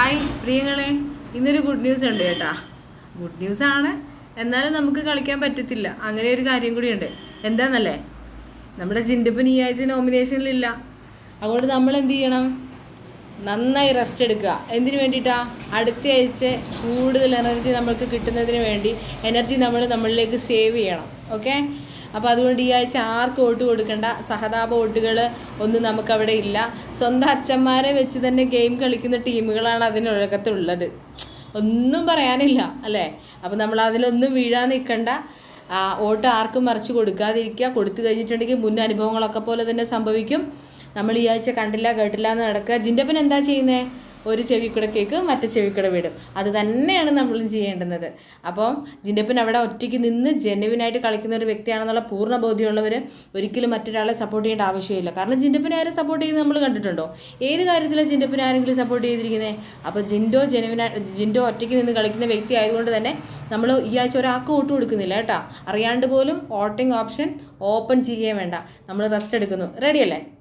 Hi പ്രിയങ്ങളെ. ഇന്നൊരു good news ഉണ്ട് കേട്ടാ. ഗുഡ് ന്യൂസ് ആണ്. എന്നാലും നമുക്ക് കളിക്കാൻ പറ്റത്തില്ല. അങ്ങനെ ഒരു കാര്യം കൂടി ഉണ്ട്. എന്താന്നല്ലേ? നമ്മുടെ ജിൻഡിപ്പൻ ഈ ആഴ്ച നോമിനേഷനിലില്ല അതുകൊണ്ട് നമ്മൾ എന്ത് ചെയ്യണം? നന്നായി റെസ്റ്റ് എടുക്കുക. എന്തിനു വേണ്ടിയിട്ടാ അടുത്ത ആഴ്ച കൂടുതൽ എനർജി നമ്മൾക്ക് കിട്ടുന്നതിന് വേണ്ടി എനർജി നമ്മൾ നമ്മളിലേക്ക് സേവ് ചെയ്യണം. ഓക്കെ അപ്പോൾ അതുകൊണ്ട് ഈ ആഴ്ച ആർക്കും വോട്ട് കൊടുക്കേണ്ട. സഹതാപ വോട്ടുകൾ ഒന്നും നമുക്കവിടെ ഇല്ല. സ്വന്തം അച്ഛന്മാരെ വെച്ച് തന്നെ ഗെയിം കളിക്കുന്ന ടീമുകളാണ് അതിനൊഴകത്തുള്ളത് ഒന്നും പറയാനില്ല അല്ലേ? അപ്പോൾ നമ്മൾ അതിലൊന്നും വീഴാൻ നിൽക്കണ്ട. വോട്ട് ആർക്കും മറിച്ച് കൊടുക്കാതിരിക്കുക. കൊടുത്തു കഴിഞ്ഞിട്ടുണ്ടെങ്കിൽ മുൻ അനുഭവങ്ങളൊക്കെ പോലെ തന്നെ സംഭവിക്കും. നമ്മൾ ഈ ആഴ്ച കണ്ടില്ല കേട്ടില്ല എന്ന് നടക്കുക. ജിന്റപ്പൻ എന്താ ചെയ്യുന്നത് ഒരു ചെവിക്കുട കേക്ക് മറ്റേ ചെവിക്കുട വിടും. അത് തന്നെയാണ് നമ്മളും ചെയ്യേണ്ടുന്നത്. അപ്പം ജിന്റെപ്പൻ അവിടെ ഒറ്റയ്ക്ക് നിന്ന് ജെന്യുവിനായിട്ട് കളിക്കുന്ന ഒരു വ്യക്തിയാണെന്നുള്ള പൂർണ ബോധ്യമുള്ളവർ ഒരിക്കലും മറ്റൊരാളെ സപ്പോർട്ട് ചെയ്യേണ്ട ആവശ്യമില്ല. കാരണം ജിന്റപ്പനെ ആരും സപ്പോർട്ട് ചെയ്യുന്നത് നമ്മൾ കണ്ടിട്ടുണ്ടോ? ഏത് കാര്യത്തിലാണ് ജിന്റപ്പനെ ആരെങ്കിലും സപ്പോർട്ട് ചെയ്തിരിക്കുന്നത് അപ്പോൾ ജിൻഡോ ജെനുവിനാ ജിൻഡോ ഒറ്റയ്ക്ക് നിന്ന് കളിക്കുന്ന വ്യക്തി ആയതുകൊണ്ട് തന്നെ നമ്മൾ ഈ ആഴ്ച ഒരാൾക്ക് വോട്ട് കൊടുക്കുന്നില്ല കേട്ടോ. അറിയാണ്ട് പോലും വോട്ടിംഗ് ഓപ്ഷൻ ഓപ്പൺ ചെയ്യേ വേണ്ട. നമ്മൾ റെസ്റ്റ് എടുക്കുന്നു. റെഡിയല്ലേ